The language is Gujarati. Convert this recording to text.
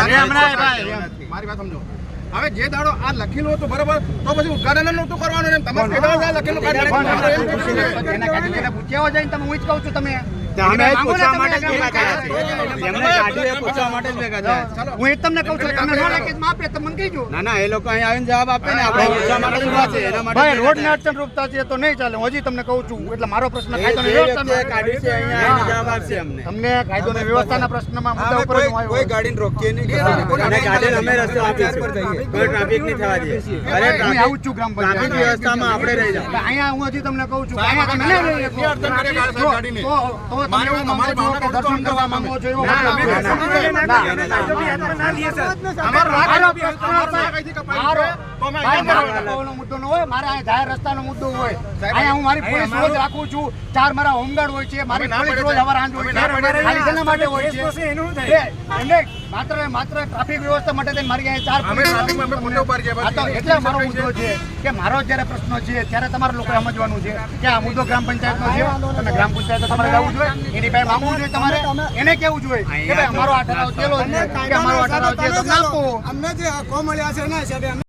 મારી વાત સમજો. હવે જે દાડો આ લખેલું હતું બરોબર તો પછી ઉદઘાટન નહોતું કરવાનું તમારે લખેલું પૂછ્યા ને તમે હું જ કહું છું તમે અમે પૂછવા માટે જ ભેગા થયા કાઢી એમને કાઢ્યું એ પૂછવા માટે જ ભેગા થયા છીએ. હું એ તમને કહું છું તમે ન લેખિતમાં આપે તો મને ના ના એ લોકો અહીં આવીને જવાબ આપે ને આપણે પૂછવા માટે જ છે એના માટે ભાઈ રોડ ને અડચણ રૂપતા છે તો નહીં ચાલે હજી તમને કહું છું. એટલે મારો પ્રશ્ન થયા. કાયદો ને જે કાઢ્યું છે અહીંયા જવાબ આપશે અમને. તમને કાયદો ને વ્યવસ્થાના પ્રશ્નમાં મુદ્દા ઉપર હું આવ્યો. ગાડીને રોકીએ નહીં અને ગાડીને અમે રસ્તો આપીશું કોઈ ટ્રાફિક નહીં થવા અરે આવું છું ગ્રામ પંચાયત. વ્યવસ્થામાં આપણે રહી જાવ અહીંયા હું હજી તમને કહું છું અહીંયા તમે શકો. તો- દર્શન કરવા માંગો છો ના, ના, ના, છે. ના, ના, ના, ના, ના, અમારો રાગ મારો નથી. પ્રશ્ન છે. મારો મારો મુદ્દો ન હોય મારે અહીંયા જાહેર રસ્તાનો મુદ્દો હોય. અહીંયા હું મારી પોલીસ રોજ રાખું છું ચાર મારા હોમગાર્ડ હોય છે મારી પોલીસ રોજ હવાર આંજ હોય અમે ના પડે છે ખાલી શેના માટે હોય છે. એમને માત્ર માત્ર ટ્રાફિક વ્યવસ્થા માટે થઈને મારી અહીંયા ચાર પોલીસ ટ્રાફિકમાં અમે મુદ્દો ઉપર છે, હા તો બાકી એટલે મારો મુદ્દો છે કે મારો જ્યારે પ્રશ્ન છે ત્યારે તમારે લોકો સમજવાનું છે કે આ મુદ્દો ગ્રામ પંચાયતનો છે. તમે ગ્રામ પંચાયત તમારે જવું જોઈએ એની પાસે માંગવું જોઈએ તમારે. એને કેવું જોઈએ? કે ભાઈ અમારો આ ઠરાવ છે કે અમારો આ ઠરાવ છે તમને આપો અમને જે હકો મળ્યા છે ને સાહેબ